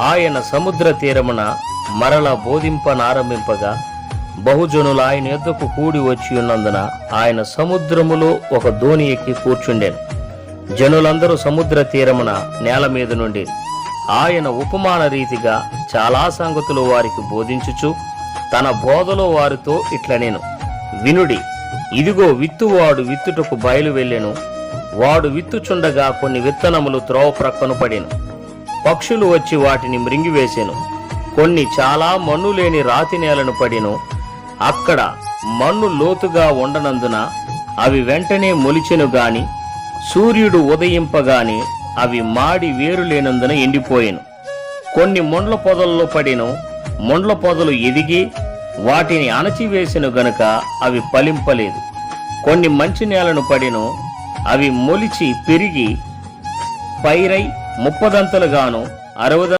ఆయన సముద్ర తీరమున మరల బోధింపనారంభింపగా బహుజనులు ఆయన యొద్దకు కూడి వచ్చి ఉన్నందున ఆయన సముద్రములో ఒక ధోని ఎక్కి కూర్చుండెను. జనులందరూ సముద్ర తీరమున నేల మీద నుండి ఆయన ఉపమాన రీతిగా చాలా సంగతులు వారికి బోధించుచు తన బోధలో వారితో ఇట్ల నేను వినుడి ఇదిగో విత్తువాడు విత్తుటకు బయలు వెళ్ళెను. వాడు విత్తుచుండగా కొన్ని విత్తనములు త్రోవ ప్రక్కను పడెను. పక్షులు వచ్చి వాటిని మృంగివేసెను. కొన్ని చాలా మన్ను లేని రాతి నేలను పడిను. అక్కడ మన్ను లోతుగా ఉండనందున అవి వెంటనే మొలిచెను గాని సూర్యుడు ఉదయింపగాని అవి మాడి వేరు లేనందున ఎండిపోయెను. కొన్ని మొండ్ల పొదల్లో పడిను. మొండ్ల పొదలు ఎదిగి వాటిని అణచివేసెను గనుక అవి ఫలింపలేదు. కొన్ని మంచి నేలను పడిను. అవి మొలిచి పెరిగి పైరై ముప్పదంతలుగాను అరవద